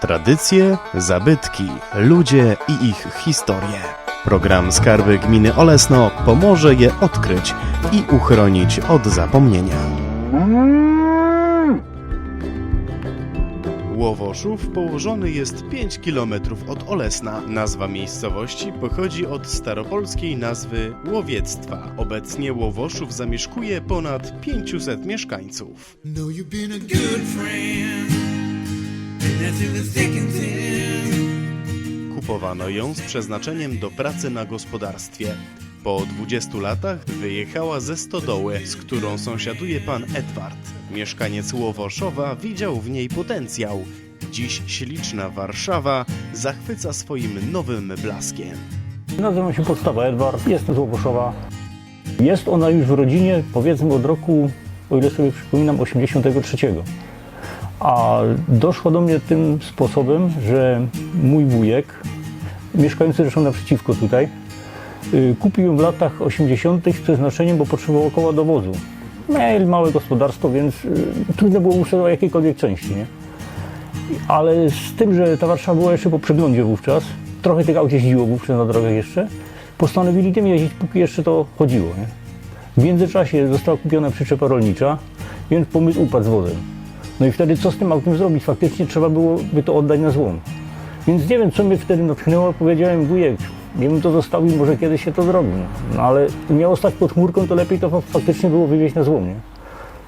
Tradycje, zabytki, ludzie i ich historie. Program Skarby Gminy Olesno pomoże je odkryć i uchronić od zapomnienia. Łowoszów położony jest 5 km od Olesna. Nazwa miejscowości pochodzi od staropolskiej nazwy łowiectwa. Obecnie Łowoszów zamieszkuje ponad 500 mieszkańców. Know Kupowano ją z przeznaczeniem do pracy na gospodarstwie. Po 20 latach wyjechała ze stodoły, z którą sąsiaduje pan Edward. Mieszkaniec Łowoszowa widział w niej potencjał. Dziś śliczna Warszawa zachwyca swoim nowym blaskiem. Nazywam się Podstawa Edward, jestem z Łoboszowa. Jest ona już w rodzinie powiedzmy od roku, o ile sobie przypominam, 83. A doszło do mnie tym sposobem, że mój wujek, mieszkający zresztą naprzeciwko tutaj, y, kupił w latach 80. z przeznaczeniem, bo potrzebował koła do wozu. Mieli małe gospodarstwo, więc y, trudno było mu o jakiejkolwiek części, nie? Ale z tym, że ta Warszawa była jeszcze po przeglądzie wówczas, trochę tych aut jeździło wówczas na drogach jeszcze, postanowili tym jeździć, póki jeszcze to chodziło. Nie? W międzyczasie została kupiona przyczepa rolnicza, więc pomysł upadł z wodem. No i wtedy co z tym autem zrobić? Faktycznie trzeba byłoby to oddać na złom. Więc nie wiem, co mnie wtedy natchnęło, powiedziałem wujek, nie bym to zostawił, może kiedyś się to zrobi. No ale miało stać pod chmurką, to lepiej to fa- faktycznie było wywieźć na złom, nie?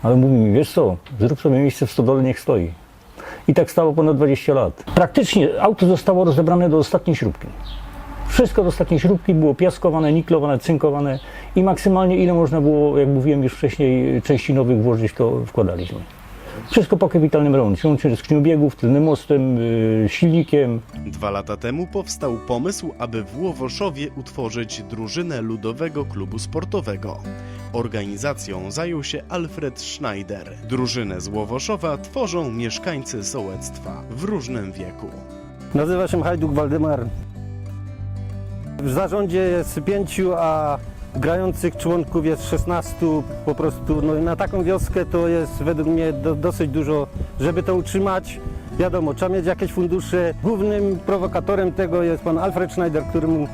Ale mówi mi, wiesz co, zrób sobie miejsce w stodole, niech stoi. I tak stało ponad 20 lat. Praktycznie auto zostało rozebrane do ostatniej śrubki. Wszystko do ostatniej śrubki było piaskowane, niklowane, cynkowane i maksymalnie ile można było, jak mówiłem już wcześniej, części nowych włożyć, to wkładaliśmy. Wszystko po kapitalnym remoncie, łącznie z skrzynią biegów, tylnym mostem, yy, silnikiem. Dwa lata temu powstał pomysł, aby w Łowoszowie utworzyć drużynę Ludowego Klubu Sportowego. Organizacją zajął się Alfred Schneider. Drużynę z Łowoszowa tworzą mieszkańcy sołectwa w różnym wieku. Nazywa się Hajduk Waldemar. W zarządzie jest pięciu, a grających członków jest 16. Po prostu no, na taką wioskę to jest według mnie do, dosyć dużo, żeby to utrzymać. Wiadomo, trzeba mieć jakieś fundusze. Głównym prowokatorem tego jest pan Alfred Schneider, któremu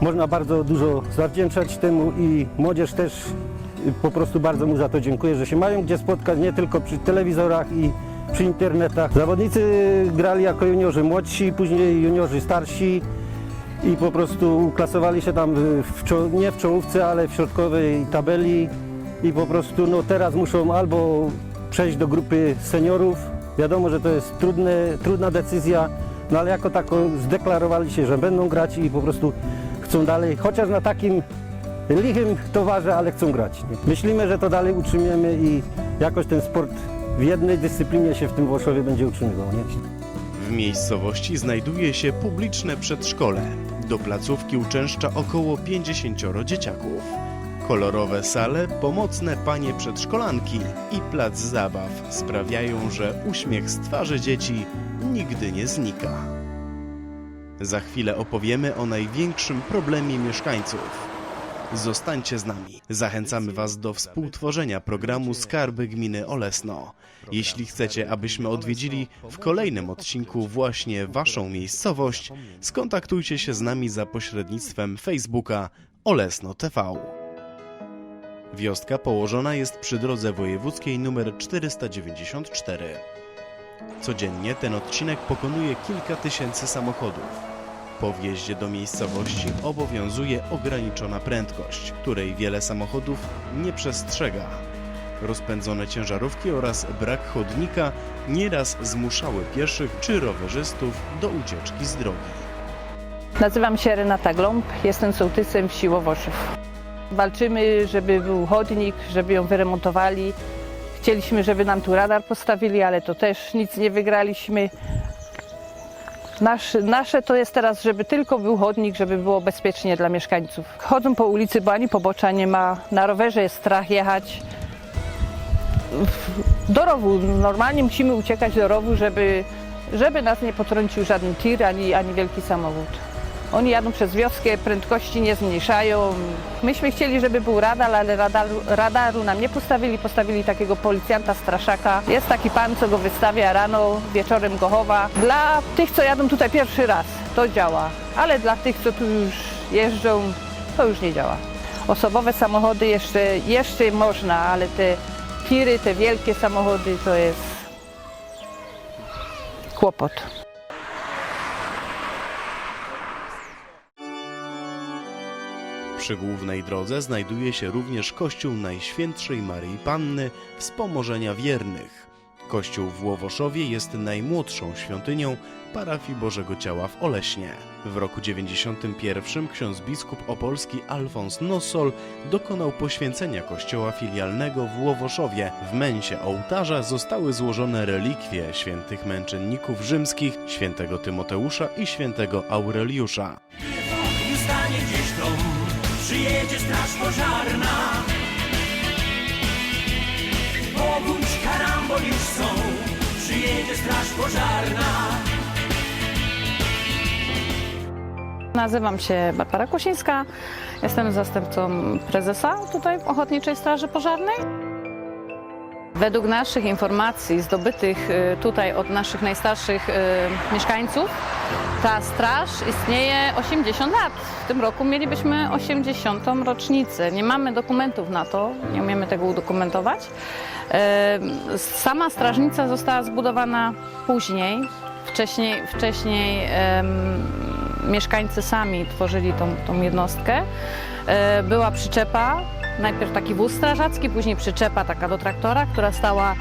można bardzo dużo zawdzięczać temu i młodzież też y, po prostu bardzo mu za to dziękuję, że się mają gdzie spotkać, nie tylko przy telewizorach i przy internetach. Zawodnicy grali jako juniorzy młodsi, później juniorzy starsi i po prostu uklasowali się tam w, w, nie w czołówce, ale w środkowej tabeli i po prostu no, teraz muszą albo przejść do grupy seniorów. Wiadomo, że to jest trudne, trudna decyzja, no ale jako taką zdeklarowali się, że będą grać i po prostu chcą dalej, chociaż na takim lichym towarze, ale chcą grać. Nie? Myślimy, że to dalej utrzymiemy i jakoś ten sport w jednej dyscyplinie się w tym Włoszowie będzie utrzymywał. Nie? W miejscowości znajduje się publiczne przedszkole. Do placówki uczęszcza około 50 dzieciaków. Kolorowe sale, pomocne panie przedszkolanki i plac zabaw sprawiają, że uśmiech z twarzy dzieci nigdy nie znika. Za chwilę opowiemy o największym problemie mieszkańców. Zostańcie z nami. Zachęcamy Was do współtworzenia programu Skarby Gminy Olesno. Jeśli chcecie, abyśmy odwiedzili w kolejnym odcinku właśnie Waszą miejscowość, skontaktujcie się z nami za pośrednictwem Facebooka Olesno TV. Wioska położona jest przy drodze wojewódzkiej nr 494. Codziennie ten odcinek pokonuje kilka tysięcy samochodów. Po wjeździe do miejscowości obowiązuje ograniczona prędkość, której wiele samochodów nie przestrzega. Rozpędzone ciężarówki oraz brak chodnika nieraz zmuszały pieszych czy rowerzystów do ucieczki z drogi. Nazywam się Renata Gląb, jestem sołtysem wsi Łowoszów. Walczymy, żeby był chodnik, żeby ją wyremontowali. Chcieliśmy, żeby nam tu radar postawili, ale to też nic nie wygraliśmy. Nasz, nasze to jest teraz, żeby tylko był chodnik, żeby było bezpiecznie dla mieszkańców. Chodzą po ulicy, bo ani pobocza nie ma. Na rowerze jest strach jechać. Do rowu. Normalnie musimy uciekać do rowu, żeby, żeby nas nie potrącił żaden tir ani, ani wielki samochód. Oni jadą przez wioskę, prędkości nie zmniejszają. Myśmy chcieli, żeby był radar, ale radaru, radaru nam nie postawili. Postawili takiego policjanta, straszaka. Jest taki pan, co go wystawia rano, wieczorem go chowa. Dla tych, co jadą tutaj pierwszy raz, to działa, ale dla tych, co tu już jeżdżą, to już nie działa. Osobowe samochody jeszcze, jeszcze można, ale te tiry, te wielkie samochody to jest kłopot. Przy głównej drodze znajduje się również kościół Najświętszej Maryi Panny Wspomożenia Wiernych. Kościół w Łowoszowie jest najmłodszą świątynią parafii Bożego Ciała w Oleśnie. W roku 91 ksiądz biskup opolski Alfons Nossol dokonał poświęcenia kościoła filialnego w Łowoszowie. W męsie ołtarza zostały złożone relikwie świętych męczenników rzymskich, świętego Tymoteusza i świętego Aureliusza. Nie stanie gdzieś dom, przyjedzie straż pożarna. Powódź, karambol już są, przyjedzie straż pożarna. Nazywam się Barbara Kosińska, jestem zastępcą prezesa tutaj Ochotniczej Straży Pożarnej. Według naszych informacji zdobytych y, tutaj od naszych najstarszych y, mieszkańców, ta straż istnieje 80 lat. W tym roku mielibyśmy 80. rocznicę. Nie mamy dokumentów na to, nie umiemy tego udokumentować. Y, Sama strażnica została zbudowana później. Wcześniej, wcześniej mieszkańcy sami tworzyli tą, tą jednostkę. Była przyczepa, najpierw taki wóz strażacki, później przyczepa taka do traktora, która stała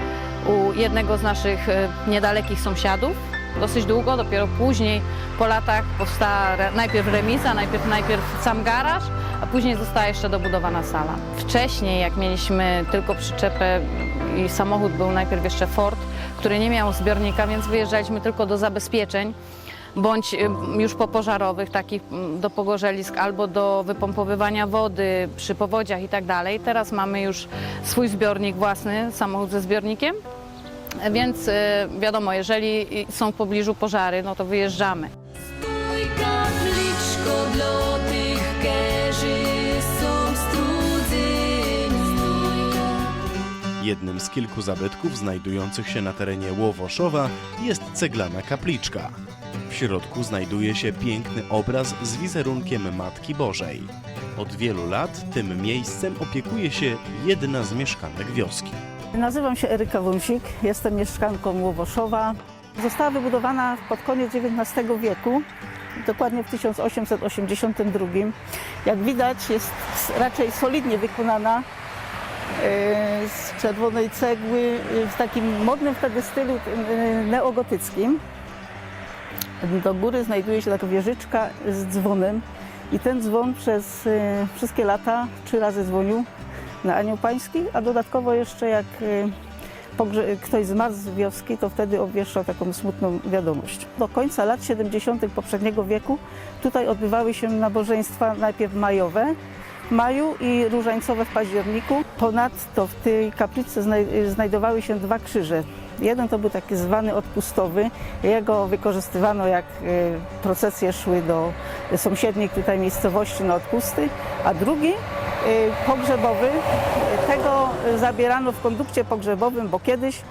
u jednego z naszych e, niedalekich sąsiadów. Dosyć długo, dopiero później po latach powstała re, najpierw remiza, najpierw, najpierw sam garaż, a później została jeszcze dobudowana sala. Wcześniej, jak mieliśmy tylko przyczepę i samochód był najpierw jeszcze Ford, który nie miał zbiornika, więc wyjeżdżaliśmy tylko do zabezpieczeń bądź y, już popożarowych, takich mm, do pogorzelisk albo do wypompowywania wody przy powodziach i tak dalej. Teraz mamy już swój zbiornik własny, samochód ze zbiornikiem. Więc y, wiadomo, jeżeli są w pobliżu pożary, no to wyjeżdżamy. Stój kapliczko dla tych, którzy Jednym z kilku zabytków znajdujących się na terenie Łowoszowa jest ceglana kapliczka. W środku znajduje się piękny obraz z wizerunkiem Matki Bożej. Od wielu lat tym miejscem opiekuje się jedna z mieszkanek wioski. Nazywam się Eryka Wąsik, jestem mieszkanką Łowoszowa. Została wybudowana pod koniec XIX wieku, dokładnie w 1882. Jak widać jest raczej solidnie wykonana z czerwonej cegły, e, w takim modnym wtedy stylu e, neogotyckim. Do góry znajduje się taka wieżyczka z dzwonem i ten dzwon przez wszystkie lata trzy razy dzwonił na Anioł Pański, a dodatkowo jeszcze jak ktoś zmarł z wioski, to wtedy obwieszczał taką smutną wiadomość. Do końca lat 70. poprzedniego wieku tutaj odbywały się nabożeństwa najpierw majowe, maju i różańcowe w październiku. Ponadto w tej kaplicy znaj- znajdowały się dwa krzyże. Jeden to był taki zwany odpustowy. Jego wykorzystywano jak e, procesje szły do sąsiednich tutaj miejscowości na odpusty, a drugi e, pogrzebowy. Tego zabierano w kondukcie pogrzebowym, bo kiedyś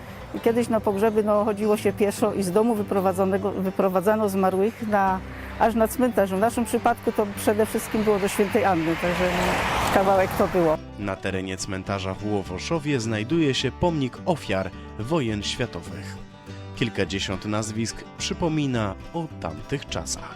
Kiedyś na pogrzeby no, chodziło się pieszo i z domu wyprowadzonego, wyprowadzano zmarłych na, aż na cmentarz. W naszym przypadku to przede wszystkim było do Świętej Anny, także kawałek to było. Na terenie cmentarza w Łowoszowie znajduje się pomnik ofiar wojen światowych. Kilkadziesiąt nazwisk przypomina o tamtych czasach.